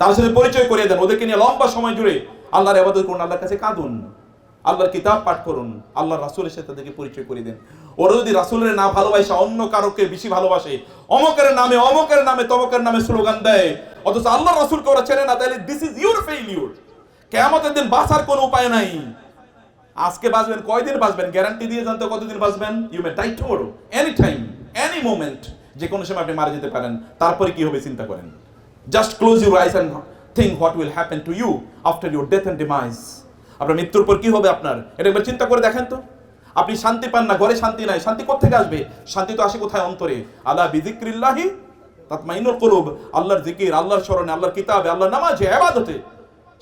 তার সাথে পরিচয় করিয়ে দেন। ওদেরকে নিয়ে লম্বা সময় জুড়ে আল্লাহর আবাদত করুন, আল্লাহর কাছে কাঁদুন। আল্লাহর কিতাব পাঠ করুন, আল্লাহর রাসূলের সাথে তাদেরকে পরিচয় করিয়ে দেন। ওরা যদি রাসূলের না ভালোবাসে, অন্য কারোকে বেশি ভালোবাসে, অমকের নামে অমকের নামে, তমকের নামে স্লোগান দেয়। অথচ আল্লাহ রাসুলকে ওরা চেনে না, তাহলে দিস ইজ ইউর ফেইলিউর কেয়ামতের দিন বাঁচার কোনো উপায় নাই। আজকে বাঁচবেন, কয়দিন বাঁচবেন? গ্যারান্টি দিয়ে জানতে কতদিন বাঁচবেন? You may die tomorrow any time any moment যে কোনো সময় আপনি মারা যেতে পারেন। তারপরে কি হবে, চিন্তা করেন। Just close your eyes and think what will happen to you after your death and demise আপনার মৃত্যুর পর কি হবে আপনার? এটা একবার চিন্তা করে দেখেন তো। আপনি শান্তি পান না, ঘরে শান্তি নাই। শান্তি কোথেকে আসবে? শান্তি তো আসে কোথায় অন্তরে? আল্লাহ বিজিক্রিল্লাহি তাতমাইনুল কুলুব। আল্লাহর জিকির, আল্লাহর স্মরণে, আল্লাহর কিতাবে, আল্লাহর নামাজে ইবাদতে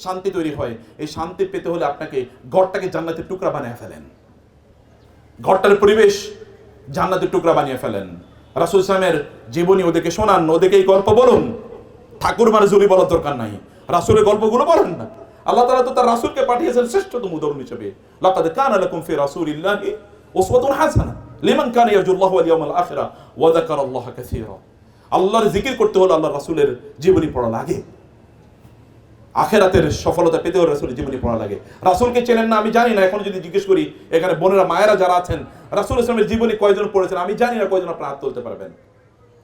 শান্তি তৈরি হয়। এই শান্তি পেতে হলে আপনাকে ঘরটাকে জান্নাতের টুকরা বানিয়ে ফেলেন। ঘরটার পরিবেশ জান্নাতের টুকরা বানিয়ে ফেলেন। রাসুল ইসলামের জীবনী ওদেরকে শোনান, ওদেরকে এই গল্প বলুন। ঠাকুর মানে জুলি বলার দরকার নাই। রাসুলের গল্পগুলো বলেন না। আল্লাহ তাআলা তো তার রাসূলকে পাঠিয়েছেন শ্রেষ্ঠতম উদাহরণ হিসেবে। লাকাদ কানা লাকুম ফি রাসূলিল্লাহি উসওয়াতুন হাসানা লিমান কানা ইয়ারজুল্লাহ ওয়াল ইয়াউমাল আখিরা ওয়া যাকারাল্লাহ কাসীরা। আল্লাহর জিকির করতে হলে আল্লাহর রাসূলের জীবনী পড়া লাগে। আখেরাতের সফলতা পেতেও রাসূলের জীবনী পড়া লাগে। রাসূলকে চেনেন না, আমি জানি না। এখন যদি জিজ্ঞেস করি, এখানে বোনেরা, মায়েরা যারা আছেন, রাসূল ইসলামের জীবনী কয়জন পড়েছেন? আমি জানি না কয়জন আপনারা হাত তুলতে পারবেন।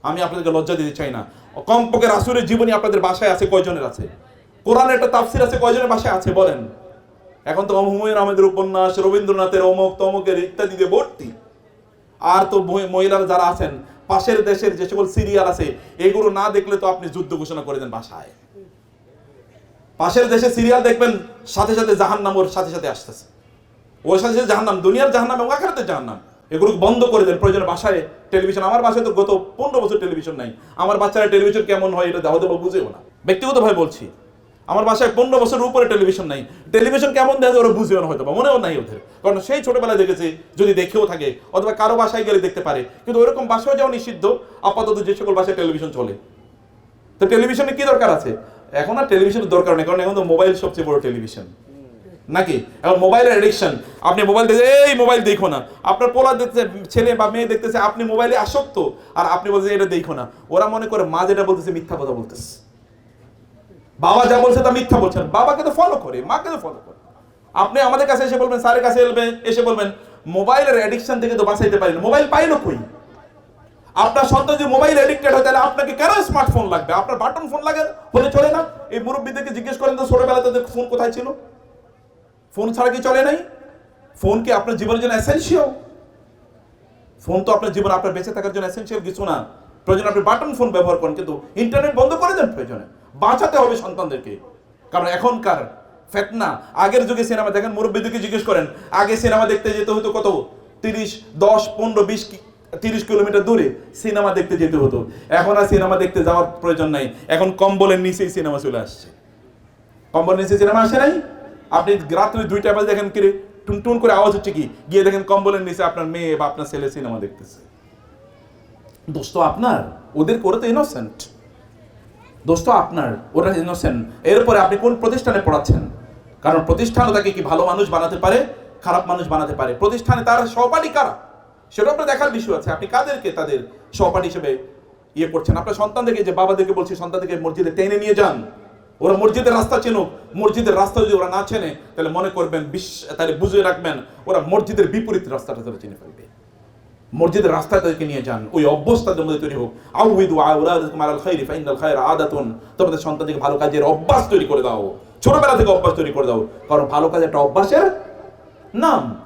আমি আপনাদেরকে লজ্জা দিতে চাই না। কমপক্ষে রাসূলের জীবনী আপনাদের বাসায় আছে, কয়জনের আছে? কোরআনের একটা তাফসির আছে, কয়জনের বাসায় আছে, বলেন। এখন তো হুমায়ুন আহমেদের উপন্যাস, রবীন্দ্রনাথের অমুক, তমুকের ইত্যাদি দিয়ে ভর্তি। আর তো মহি- মহিলারা যারা আছেন, পাশের দেশের যে সকল সিরিয়াল আছে, এগুলো না দেখলে তো আপনি যুদ্ধ ঘোষণা করে দেন বাসায়। পাশের দেশে সিরিয়াল দেখবেন, সাথে সাথে জাহান্নাম ওর সাথে সাথে আসতেছে। ওর সাথে সাথে জাহান্নাম, দুনিয়ার জাহান্নাম এবং আখেরাতের জাহান্নাম। এগুলো বন্ধ করে দেন। প্রয়োজন বাসায় টেলিভিশন, আমার বাসায় তো গত পনেরো বছর টেলিভিশন নাই। আমার বাচ্চারা টেলিভিশন কেমন হয় এটা হয়তো বা বুঝেও না। ব্যক্তিগতভাবে বলছি, আমার বাসায় পনেরো বছরের উপরে টেলিভিশন নাই। টেলিভিশন কেমন দেয় ওরা বুঝেও না হয়তো মনেও নাই ওদের। কারণ সেই ছোটবেলায় দেখেছে, যদি দেখেও থাকে, অথবা কারও বাসায় গেলে দেখতে পারে। কিন্তু ওইরকম বাসায় যাওয়া নিষিদ্ধ, আপাতত যে সকল বাসায় টেলিভিশন চলে। তো টেলিভিশনে কি দরকার আছে? এখন আর টেলিভিশনের দরকার নেই, কারণ এখন তো মোবাইল সবচেয়ে বড় টেলিভিশন। নাকি? এখন মোবাইলের এডিকশন আপনি মোবাইল দেখে, এই মোবাইল দেখো না। আপনার পোলা দেখতে ছেলে বা মেয়ে দেখতেছে, আপনি মোবাইলে আসক্ত। আর আপনি বলছেন এটা দেখো না। ওরা মনে করে, মা যেটা বলতেছে, মিথ্যা কথা বলতেছে। বাবা যা বলছে তা মিথ্যা বলছেন বাবাকে তো ফলো করে, মাকে তো ফলো করে। আপনি আমাদের কাছে এসে বলবেন, স্যারের কাছে এলবে, এসে বলবেন, মোবাইলের অ্যাডিকশন থেকে তো বাঁচাইতে পারি না। মোবাইল পাইলো কই? আপনার সন্তান যদি মোবাইল এডিক্টেড হয়, তাহলে আপনাকে কেন স্মার্টফোন লাগবে? আপনার বাটন ফোন লাগে, হলে চলে না? এই মুরব্বীদেরকে জিজ্ঞেস করেন তো, ছোটবেলাতে ফোন কোথায় ছিল? ফোন ছাড়া কি চলে নাই? ফোন কি আপনার জীবনের জন্য এসেনশিয়াল ফোন তো আপনার জীবন আপনার বেঁচে থাকার জন্য এসেনশিয়াল কিছু না। প্রয়োজন আপনি বাটন ফোন ব্যবহার করেন, কিন্তু ইন্টারনেট বন্ধ করে দেন প্রয়োজনে। বাঁচাতে হবে সন্তানদেরকে। কারণ এখনকার ফেতনা, আগের যুগে সিনেমা দেখেন, মুরব্বীদেরকে জিজ্ঞেস করেন, আগে সিনেমা দেখতে যেতে হতো কত? তিরিশ, দশ, পনেরো, বিশ তিরিশ কিলোমিটার দূরে সিনেমা দেখতে যেতে হতো। এখন আর সিনেমা দেখতে যাওয়ার প্রয়োজন নাই। এখন কম্বলের নিচেই সিনেমা চলে আসছে। কম্বলের নিচে সিনেমা আসে নাই? আপনি রাত্রে দুইটা বাজে দেখেন কি রে, টুন করে আওয়াজ হচ্ছে কি? গিয়ে দেখেন কম্বলের নিচে আপনার মেয়ে বা আপনার ছেলে সিনেমা দেখতেছে। দোস্ত আপনার ওদের করে তো ইনোসেন্ট দোস্ত আপনার ওরা ইনোসেন্ট এরপরে আপনি কোন প্রতিষ্ঠানে পড়াচ্ছেন? কারণ প্রতিষ্ঠানও তাকে কি ভালো মানুষ বানাতে পারে খারাপ মানুষ বানাতে পারে? প্রতিষ্ঠানে তার সহপাঠী কারা? সেটা আপনার দেখার বিষয় আছে। আপনি কাদেরকে তাদের সহপাঠী হিসেবে ইয়ে করছেন? আপনার সন্তানদেরকে যে বাবাদেরকে বলছি সন্তানদেরকে মসজিদে টেনে নিয়ে যান। ওরা মসজিদের রাস্তা চেনুক, মসজিদের রাস্তা যদি ওরা না চেনে, তাহলে মনে করবেন বিশ, তাহলে বুঝে রাখবেন ওরা মসজিদের বিপরীত রাস্তাটা তারা চিনে ফেলবে। মসজিদের রাস্তায় তাদেরকে নিয়ে যান, ওই অভ্যাস তাদের মধ্যে তৈরি হোক। আউহিদু আউলাদাকুম আলাল খাইরি ফাইনাল আদাতুন। তোমাদের সন্তানদেরকে ভালো কাজের অভ্যাস তৈরি করে দাও। ছোটবেলা থেকে অভ্যাস তৈরি করে দাও। কারণ ভালো কাজ একটা অভ্যাসের নাম।